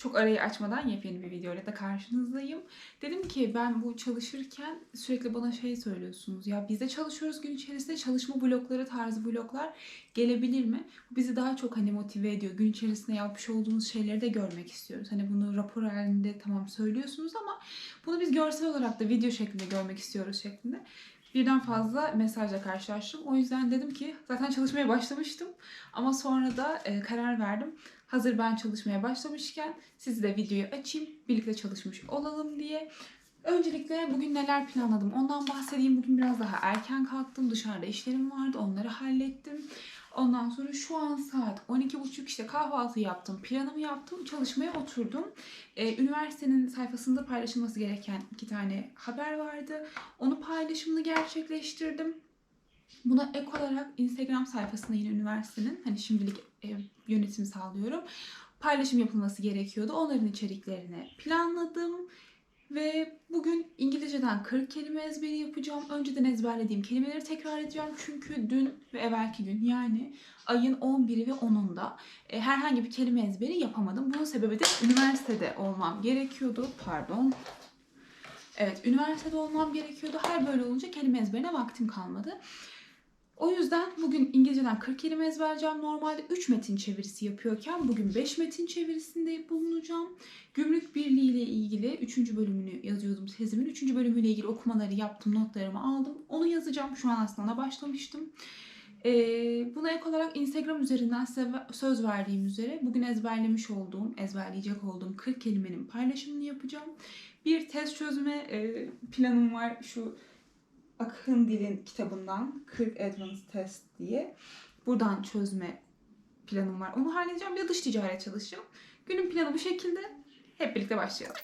çok arayı açmadan yepyeni bir videoyla da karşınızdayım. Dedim ki ben bu çalışırken sürekli bana şey söylüyorsunuz. Ya biz de çalışıyoruz gün içerisinde çalışma blokları tarzı bloklar gelebilir mi? Bu bizi daha çok hani motive ediyor. Gün içerisinde yapmış olduğumuz şeyleri de görmek istiyoruz. Hani bunu rapor halinde tamam söylüyorsunuz ama bunu biz görsel olarak da video şeklinde görmek istiyoruz şeklinde. Birden fazla mesajla karşılaştım. O yüzden dedim ki zaten çalışmaya başlamıştım. Ama sonra da e, karar verdim. Hazır ben çalışmaya başlamışken sizi de videoyu açayım. Birlikte çalışmış olalım diye. Öncelikle bugün neler planladım ondan bahsedeyim. Bugün biraz daha erken kalktım. Dışarıda işlerim vardı. Onları hallettim. Ondan sonra şu an saat 12.30 işte kahvaltı yaptım, planımı yaptım, çalışmaya oturdum. Ee, üniversitenin sayfasında paylaşılması gereken iki tane haber vardı. Onu paylaşımını gerçekleştirdim. Buna ek olarak Instagram sayfasında yine üniversitenin hani şimdilik e, yönetim sağlıyorum. Paylaşım yapılması gerekiyordu. Onların içeriklerini planladım. Ve bugün İngilizceden 40 kelime ezberi yapacağım. Önceden ezberlediğim kelimeleri tekrar edeceğim. Çünkü dün ve evvelki gün yani ayın 11'i ve 10'unda e, herhangi bir kelime ezberi yapamadım. Bunun sebebi de üniversitede olmam gerekiyordu. Pardon. Evet, üniversitede olmam gerekiyordu. Her böyle olunca kelime ezberine vaktim kalmadı. O yüzden bugün İngilizceden 40 kelime ezberleyeceğim. Normalde 3 metin çevirisi yapıyorken bugün 5 metin çevirisinde bulunacağım. Gümrük Birliği ile ilgili 3. bölümünü yazıyordum tezimin. 3. bölümüyle ilgili okumaları yaptım, notlarımı aldım. Onu yazacağım. Şu an aslında başlamıştım. Ee, buna ek olarak Instagram üzerinden size söz verdiğim üzere bugün ezberlemiş olduğum, ezberleyecek olduğum 40 kelimenin paylaşımını yapacağım. Bir test çözme e, planım var. Şu Akın Dil'in kitabından 40 Advanced Test diye. Buradan çözme planım var. Onu halledeceğim. Bir dış ticaret çalışacağım. Günün planı bu şekilde. Hep birlikte başlayalım.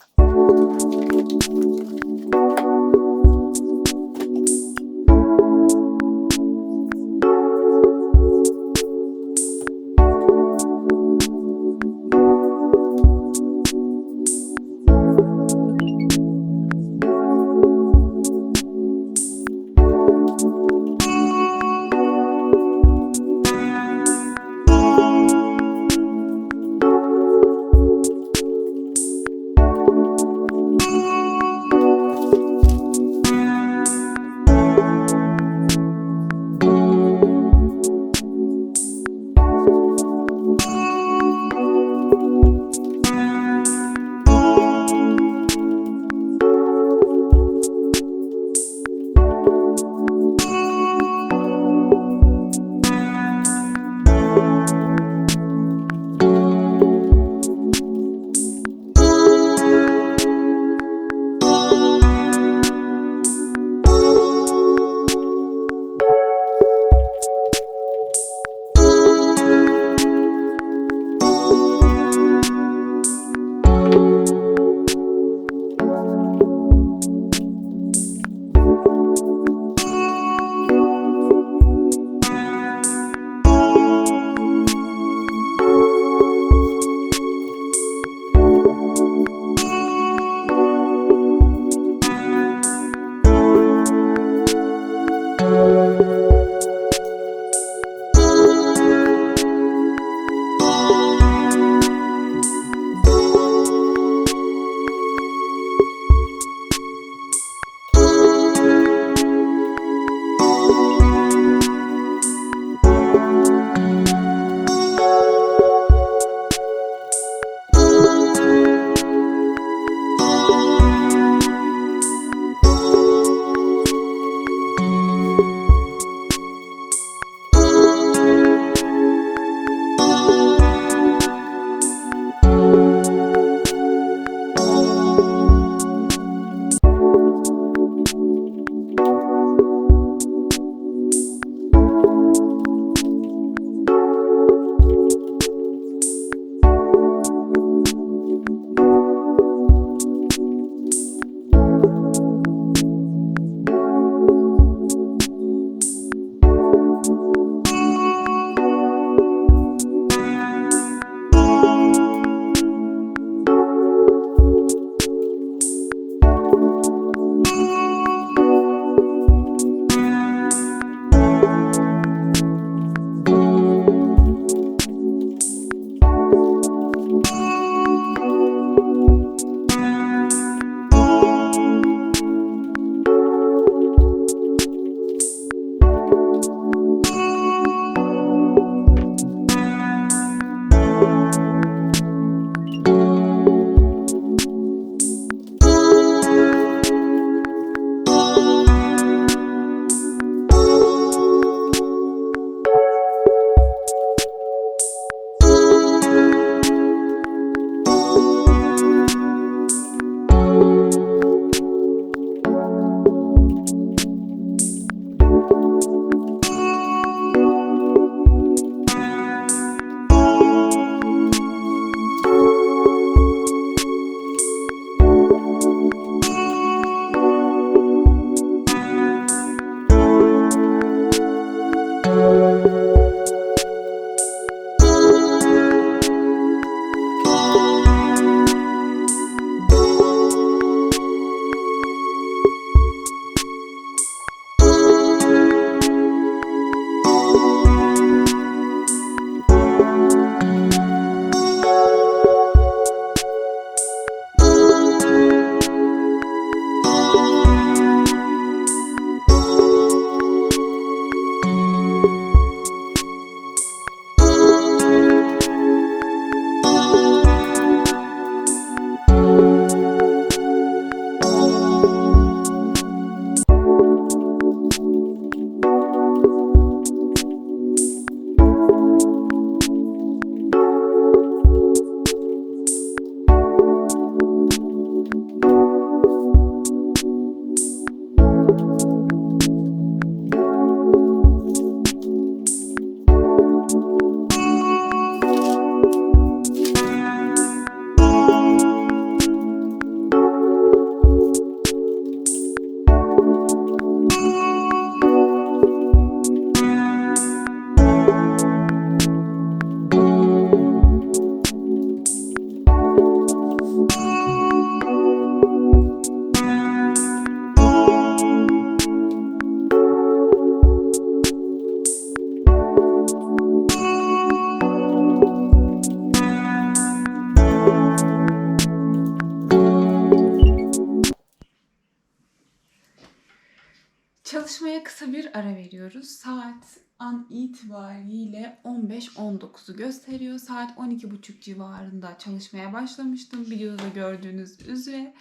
kısa bir ara veriyoruz. Saat an itibariyle 15-19'u gösteriyor. Saat 12.30 civarında çalışmaya başlamıştım. Videoda gördüğünüz üzere.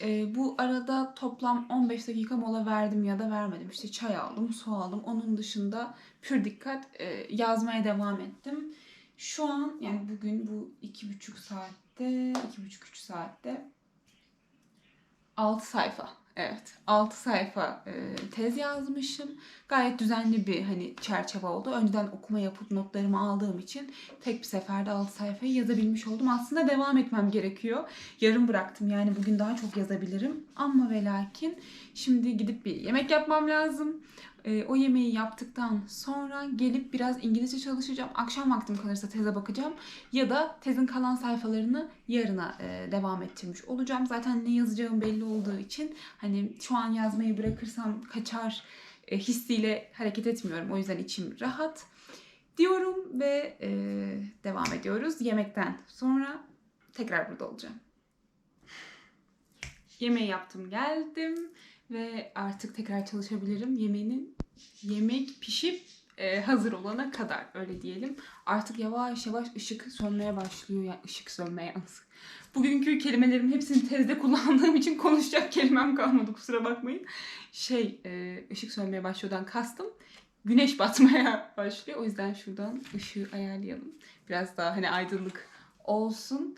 Ee, bu arada toplam 15 dakika mola verdim ya da vermedim. İşte çay aldım, su aldım. Onun dışında pür dikkat e, yazmaya devam ettim. Şu an yani bugün bu 2,5 saatte, 2,5-3 saatte 6 sayfa. Evet. 6 sayfa e, tez yazmışım. Gayet düzenli bir hani çerçeve oldu. Önceden okuma yapıp notlarımı aldığım için tek bir seferde 6 sayfayı yazabilmiş oldum. Aslında devam etmem gerekiyor. Yarım bıraktım. Yani bugün daha çok yazabilirim. Ama ve lakin şimdi gidip bir yemek yapmam lazım. E, o yemeği yaptıktan sonra gelip biraz İngilizce çalışacağım. Akşam vaktim kalırsa teze bakacağım. Ya da tezin kalan sayfalarını yarına e, devam ettirmiş olacağım. Zaten ne yazacağım belli olduğu için hani şu an yazmayı bırakırsam kaçar e, hissiyle hareket etmiyorum. O yüzden içim rahat diyorum ve e, devam ediyoruz. Yemekten sonra tekrar burada olacağım. Yemeği yaptım geldim ve artık tekrar çalışabilirim. Yemeğinin yemek pişip e, hazır olana kadar öyle diyelim. Artık yavaş yavaş ışık sönmeye başlıyor. Yani ışık sönmeye azık. Bugünkü kelimelerin hepsini tezde kullandığım için konuşacak kelimem kalmadı kusura bakmayın. Şey e, ışık sönmeye başlıyordan kastım. Güneş batmaya başlıyor. O yüzden şuradan ışığı ayarlayalım. Biraz daha hani aydınlık olsun.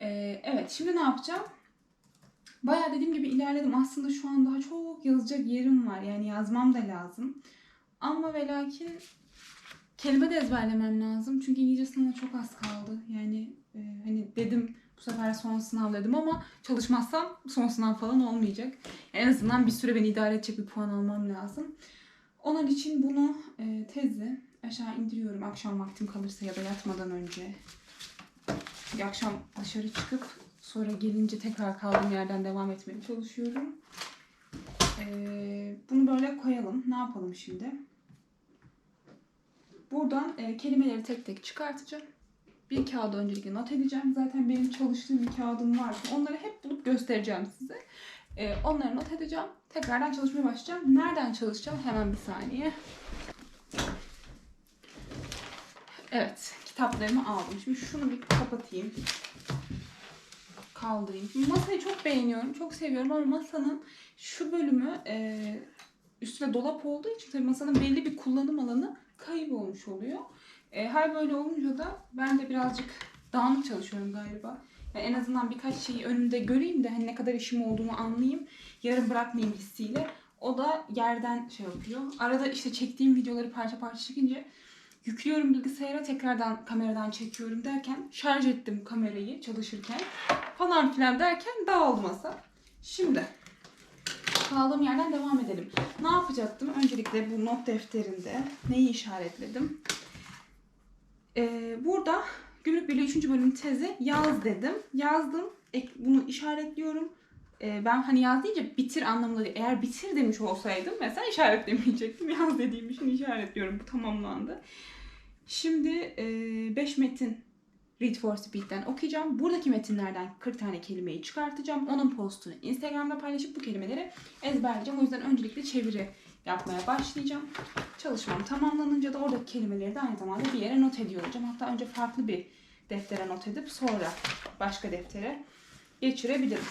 E, evet şimdi ne yapacağım? Bayağı dediğim gibi ilerledim. Aslında şu an daha çok yazacak yerim var. Yani yazmam da lazım. Ama ve lakin kelime de ezberlemem lazım. Çünkü İngilizce sınavına çok az kaldı. Yani e, hani dedim bu sefer son sınav dedim ama çalışmazsam son sınav falan olmayacak. En azından bir süre beni idare edecek bir puan almam lazım. Onun için bunu e, tezi aşağı indiriyorum akşam vaktim kalırsa ya da yatmadan önce. Bir akşam dışarı çıkıp sonra gelince tekrar kaldığım yerden devam etmeye çalışıyorum. Ee, bunu böyle koyalım. Ne yapalım şimdi? Buradan e, kelimeleri tek tek çıkartacağım. Bir kağıda öncelikle not edeceğim. Zaten benim çalıştığım bir kağıdım var. Onları hep bulup göstereceğim size. E, onları not edeceğim. Tekrardan çalışmaya başlayacağım. Nereden çalışacağım? Hemen bir saniye. Evet. Kitaplarımı aldım. Şimdi şunu bir kapatayım. Kaldırayım. Masayı çok beğeniyorum. Çok seviyorum ama masanın şu bölümü e, üstüne dolap olduğu için tabii masanın belli bir kullanım alanı kaybolmuş oluyor. E, her böyle olunca da ben de birazcık dağınık çalışıyorum galiba. Yani en azından birkaç şeyi önümde göreyim de hani ne kadar işim olduğunu anlayayım. Yarın bırakmayayım hissiyle. O da yerden şey yapıyor. Arada işte çektiğim videoları parça parça çekince yüklüyorum bilgisayara tekrardan kameradan çekiyorum derken şarj ettim kamerayı çalışırken falan filan derken dağıldı masa. Şimdi kaldığım yerden devam edelim. Ne yapacaktım? Öncelikle bu not defterinde neyi işaretledim? Ee, burada Gümrük Birliği 3. bölüm tezi yaz dedim. Yazdım. Bunu işaretliyorum. Ee, ben hani yaz deyince bitir anlamında değil. Eğer bitir demiş olsaydım mesela işaretlemeyecektim. Yaz dediğim için işaretliyorum. Bu tamamlandı. Şimdi 5 e, metin Read for Speed'den okuyacağım. Buradaki metinlerden 40 tane kelimeyi çıkartacağım. Onun postunu Instagram'da paylaşıp bu kelimeleri ezberleyeceğim. O yüzden öncelikle çeviri yapmaya başlayacağım. Çalışmam tamamlanınca da oradaki kelimeleri de aynı zamanda bir yere not ediyor olacağım. Hatta önce farklı bir deftere not edip sonra başka deftere geçirebilirim.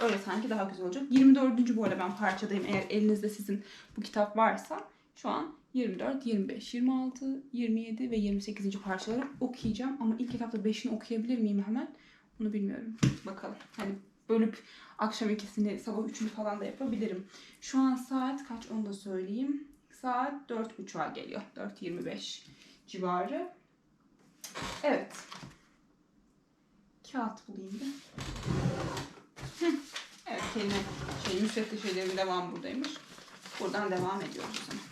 Öyle sanki daha güzel olacak. 24. bu arada ben parçadayım. Eğer elinizde sizin bu kitap varsa şu an 24, 25, 26, 27 ve 28. parçaları okuyacağım. Ama ilk etapta 5'ini okuyabilir miyim hemen? Onu bilmiyorum. Bakalım. Hani bölüp akşam ikisini, sabah üçünü falan da yapabilirim. Şu an saat kaç onu da söyleyeyim. Saat 4.30'a geliyor. 4.25 civarı. Evet. Kağıt bulayım da. evet kelime şey, müsvedde şeylerin devam buradaymış. Buradan devam ediyoruz o.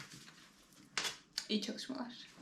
İyi çalışmalar.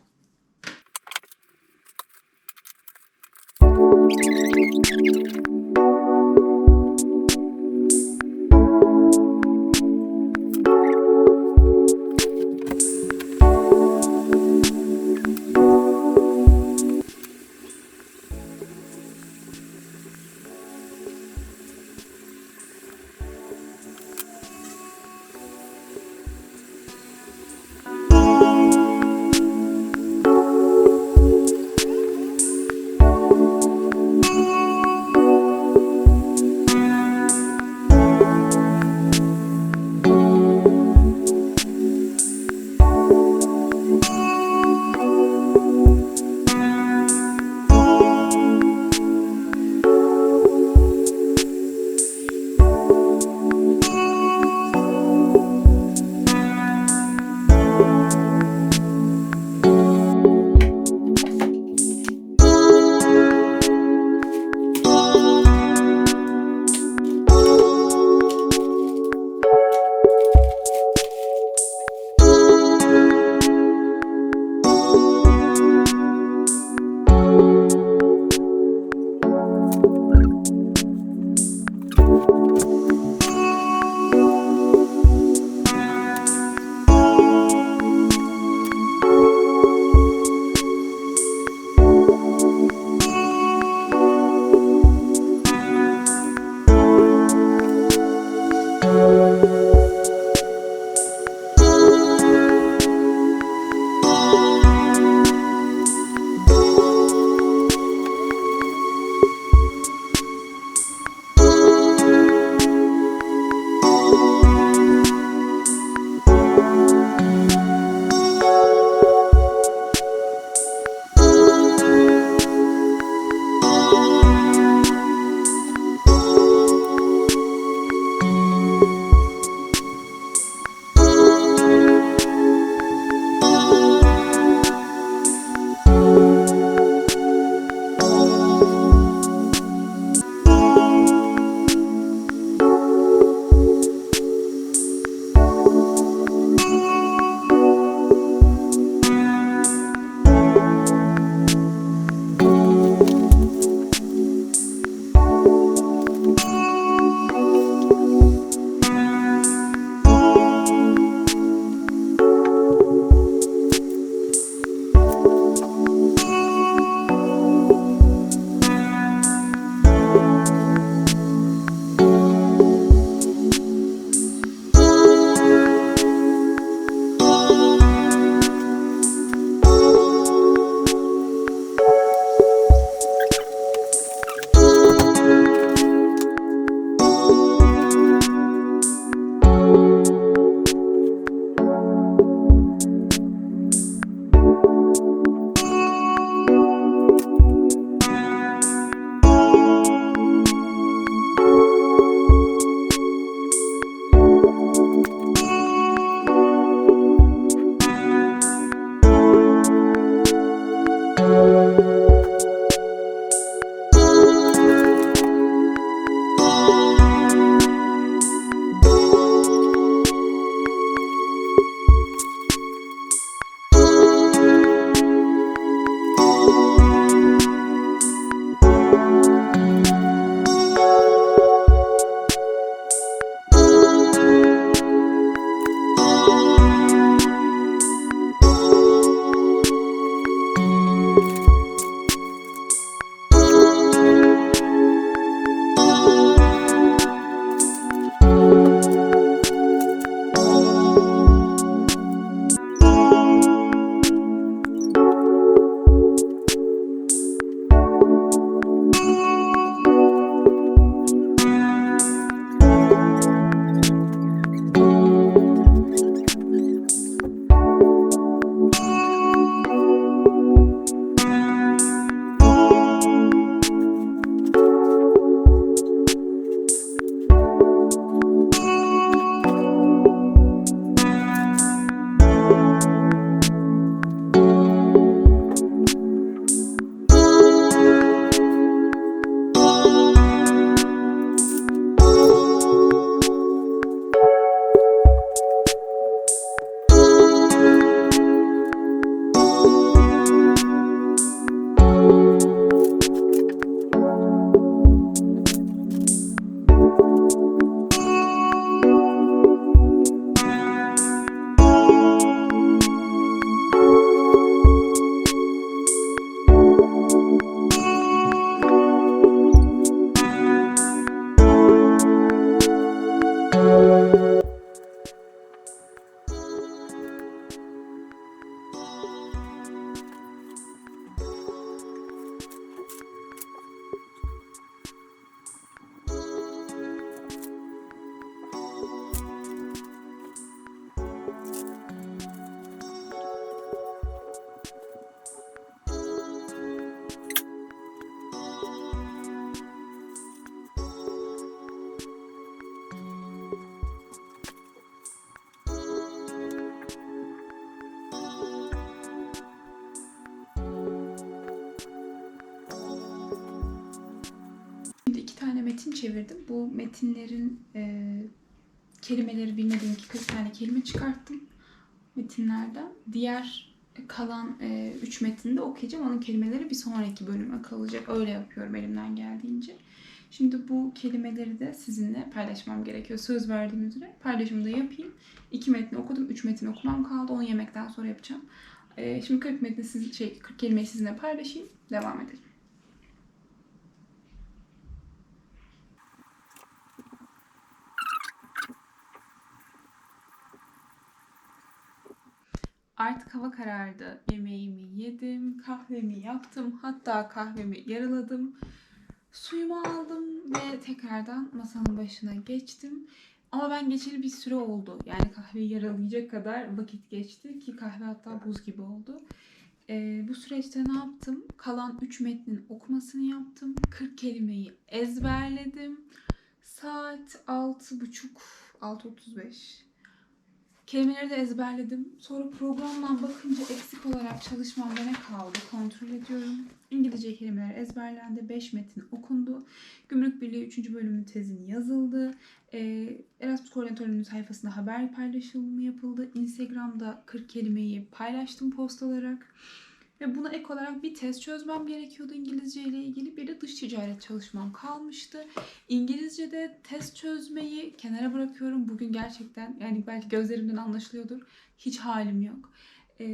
Metin çevirdim. Bu metinlerin e, kelimeleri bilmediğim ki 40 tane kelime çıkarttım metinlerden. Diğer kalan 3 metni de okuyacağım. Onun kelimeleri bir sonraki bölüme kalacak. Öyle yapıyorum elimden geldiğince. Şimdi bu kelimeleri de sizinle paylaşmam gerekiyor. Söz verdiğim üzere paylaşımı da yapayım. 2 metni okudum. 3 metin okumam kaldı. Onu yemekten sonra yapacağım. Ee, şimdi 40 metni siz, şey 40 kelimeyi sizinle paylaşayım. Devam edelim. Artık hava karardı. Yemeğimi yedim, kahvemi yaptım. Hatta kahvemi yarıladım. Suyumu aldım ve tekrardan masanın başına geçtim. Ama ben geçeli bir süre oldu. Yani kahveyi yaralayacak kadar vakit geçti ki kahve hatta buz gibi oldu. Ee, bu süreçte ne yaptım? Kalan 3 metnin okumasını yaptım. 40 kelimeyi ezberledim. Saat 6.30, 6.35. Kelimeleri de ezberledim. Sonra programdan bakınca eksik olarak çalışmamda ne kaldı kontrol ediyorum. İngilizce kelimeler ezberlendi. 5 metin okundu. Gümrük Birliği 3. bölümün tezini yazıldı. Ee, Erasmus Koordinatörlüğü'nün sayfasında haber paylaşımı yapıldı. Instagram'da 40 kelimeyi paylaştım post olarak. Ve buna ek olarak bir test çözmem gerekiyordu İngilizce ile ilgili. Bir de dış ticaret çalışmam kalmıştı. İngilizce'de test çözmeyi kenara bırakıyorum. Bugün gerçekten yani belki gözlerimden anlaşılıyordur. Hiç halim yok. Ee,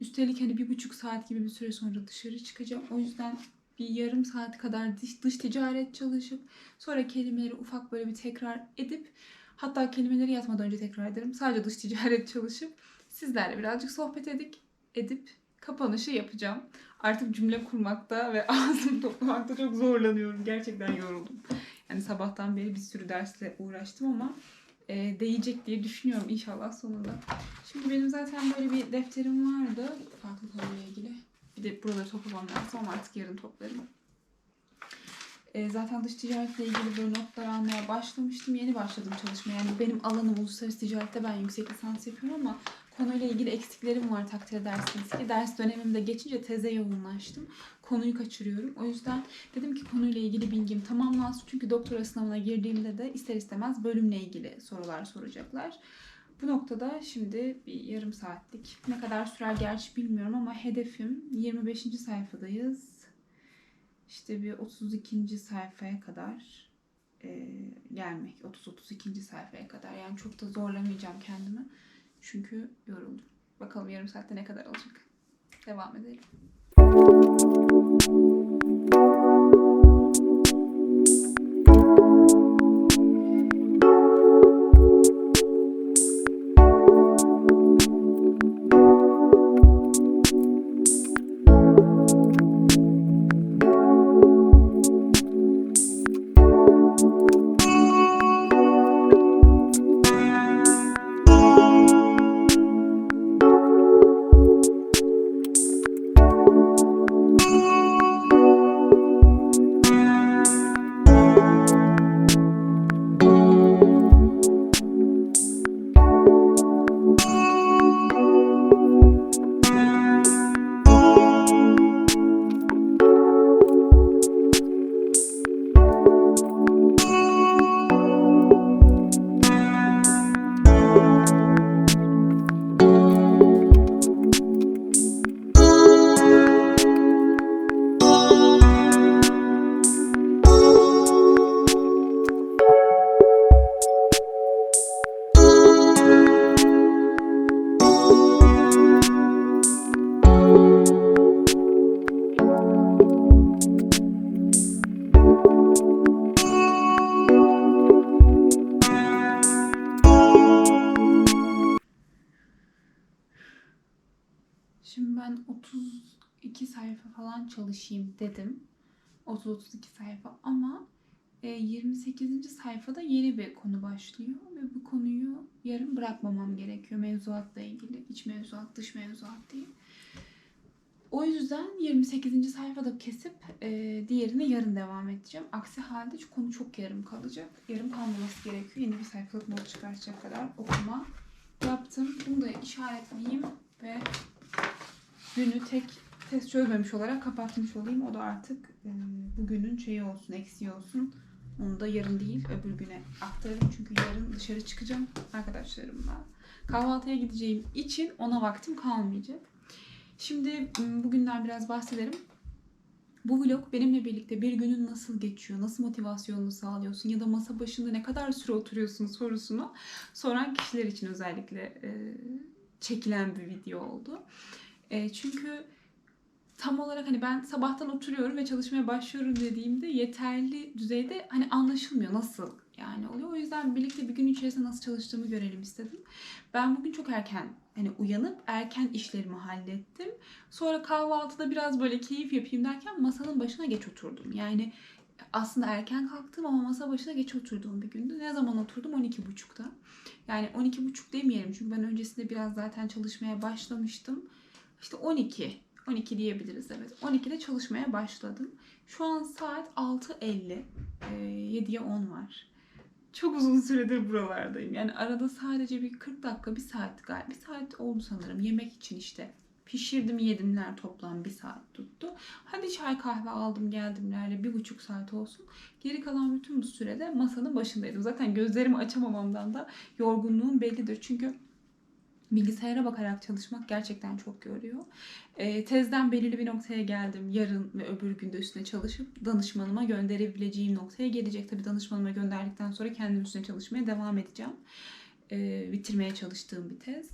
üstelik hani bir buçuk saat gibi bir süre sonra dışarı çıkacağım. O yüzden bir yarım saat kadar dış, dış ticaret çalışıp sonra kelimeleri ufak böyle bir tekrar edip hatta kelimeleri yatmadan önce tekrar ederim. Sadece dış ticaret çalışıp sizlerle birazcık sohbet edik, edip kapanışı yapacağım. Artık cümle kurmakta ve ağzımı toplamakta çok zorlanıyorum. Gerçekten yoruldum. Yani sabahtan beri bir sürü dersle uğraştım ama e, değecek diye düşünüyorum inşallah sonunda. Şimdi benim zaten böyle bir defterim vardı. Farklı konuyla ilgili. Bir de buraları toplamam lazım ama artık yarın toplarım. E, zaten dış ticaretle ilgili böyle notlar almaya başlamıştım. Yeni başladım çalışmaya. Yani benim alanım uluslararası ticarette ben yüksek lisans yapıyorum ama konuyla ilgili eksiklerim var takdir edersiniz ki. Ders dönemimde geçince teze yoğunlaştım. Konuyu kaçırıyorum. O yüzden dedim ki konuyla ilgili bilgim tamamlansın. Çünkü doktora sınavına girdiğimde de ister istemez bölümle ilgili sorular soracaklar. Bu noktada şimdi bir yarım saatlik ne kadar sürer gerçi bilmiyorum ama hedefim 25. sayfadayız. İşte bir 32. sayfaya kadar e, gelmek. 30-32. sayfaya kadar. Yani çok da zorlamayacağım kendimi. Çünkü yoruldum. Bakalım yarım saatte ne kadar alacak. Devam edelim. Falan çalışayım dedim. 30-32 sayfa ama e, 28. sayfada yeni bir konu başlıyor ve bu konuyu yarım bırakmamam gerekiyor mevzuatla ilgili. iç mevzuat, dış mevzuat diye. O yüzden 28. sayfada kesip e, diğerini yarın devam edeceğim. Aksi halde şu konu çok yarım kalacak. Yarım kalmaması gerekiyor. Yeni bir sayfalık not çıkartacak kadar okuma yaptım. Bunu da işaretleyeyim ve günü tek test çözmemiş olarak kapatmış olayım. O da artık e, bugünün şeyi olsun, eksiği olsun. Onu da yarın değil, öbür güne aktarırım. Çünkü yarın dışarı çıkacağım arkadaşlarımla. Kahvaltıya gideceğim için ona vaktim kalmayacak. Şimdi bugünden biraz bahsederim. Bu vlog benimle birlikte bir günün nasıl geçiyor, nasıl motivasyonunu sağlıyorsun ya da masa başında ne kadar süre oturuyorsun sorusunu soran kişiler için özellikle e, çekilen bir video oldu. E, çünkü tam olarak hani ben sabahtan oturuyorum ve çalışmaya başlıyorum dediğimde yeterli düzeyde hani anlaşılmıyor nasıl yani oluyor. O yüzden birlikte bir gün içerisinde nasıl çalıştığımı görelim istedim. Ben bugün çok erken hani uyanıp erken işlerimi hallettim. Sonra kahvaltıda biraz böyle keyif yapayım derken masanın başına geç oturdum. Yani aslında erken kalktım ama masa başına geç oturduğum bir gündü. Ne zaman oturdum? 12.30'da. Yani 12.30 demeyelim çünkü ben öncesinde biraz zaten çalışmaya başlamıştım. İşte 12 12 diyebiliriz evet. 12'de çalışmaya başladım. Şu an saat 6.50. Ee, 7'ye 10 var. Çok uzun süredir buralardayım. Yani arada sadece bir 40 dakika, bir saat galiba. Bir saat oldu sanırım. Yemek için işte. Pişirdim yedimler toplam bir saat tuttu. Hadi çay kahve aldım geldimlerle bir buçuk saat olsun. Geri kalan bütün bu sürede masanın başındaydım. Zaten gözlerimi açamamamdan da yorgunluğum bellidir. Çünkü bilgisayara bakarak çalışmak gerçekten çok yoruyor. E, tezden belirli bir noktaya geldim. Yarın ve öbür günde üstüne çalışıp danışmanıma gönderebileceğim noktaya gelecek. Tabii danışmanıma gönderdikten sonra kendim üstüne çalışmaya devam edeceğim. E, bitirmeye çalıştığım bir tez.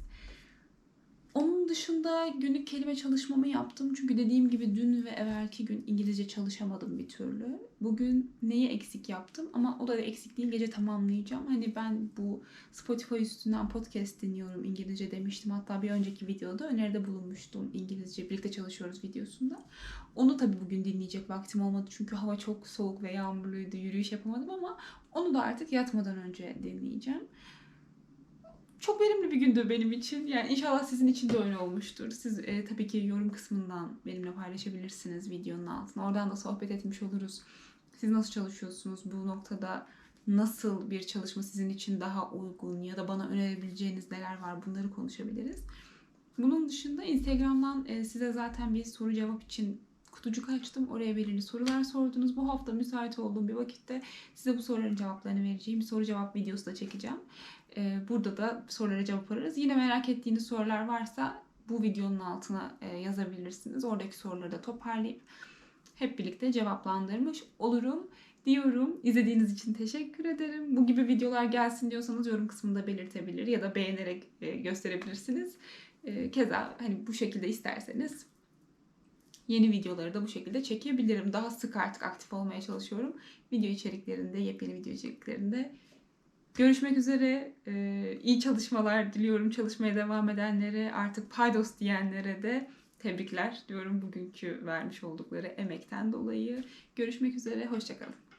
Onun dışında günlük kelime çalışmamı yaptım. Çünkü dediğim gibi dün ve evvelki gün İngilizce çalışamadım bir türlü. Bugün neyi eksik yaptım ama o da eksik değil gece tamamlayacağım. Hani ben bu Spotify üstünden podcast dinliyorum İngilizce demiştim. Hatta bir önceki videoda öneride bulunmuştum İngilizce birlikte çalışıyoruz videosunda. Onu tabii bugün dinleyecek vaktim olmadı çünkü hava çok soğuk ve yağmurluydu yürüyüş yapamadım ama onu da artık yatmadan önce dinleyeceğim çok verimli bir gündü benim için. Yani inşallah sizin için de öyle olmuştur. Siz e, tabii ki yorum kısmından benimle paylaşabilirsiniz videonun altına. Oradan da sohbet etmiş oluruz. Siz nasıl çalışıyorsunuz? Bu noktada nasıl bir çalışma sizin için daha uygun ya da bana önerebileceğiniz neler var? Bunları konuşabiliriz. Bunun dışında Instagram'dan e, size zaten bir soru cevap için kutucuk açtım. Oraya belirli sorular sordunuz. Bu hafta müsait olduğum bir vakitte size bu soruların cevaplarını vereceğim. Bir soru cevap videosu da çekeceğim. Ee, burada da sorulara cevap ararız. Yine merak ettiğiniz sorular varsa bu videonun altına e, yazabilirsiniz. Oradaki soruları da toparlayıp hep birlikte cevaplandırmış olurum diyorum. İzlediğiniz için teşekkür ederim. Bu gibi videolar gelsin diyorsanız yorum kısmında belirtebilir ya da beğenerek e, gösterebilirsiniz. E, keza hani bu şekilde isterseniz yeni videoları da bu şekilde çekebilirim. Daha sık artık aktif olmaya çalışıyorum. Video içeriklerinde, yepyeni video içeriklerinde Görüşmek üzere. Ee, iyi çalışmalar diliyorum çalışmaya devam edenlere. Artık paydos diyenlere de tebrikler diyorum bugünkü vermiş oldukları emekten dolayı. Görüşmek üzere. Hoşçakalın.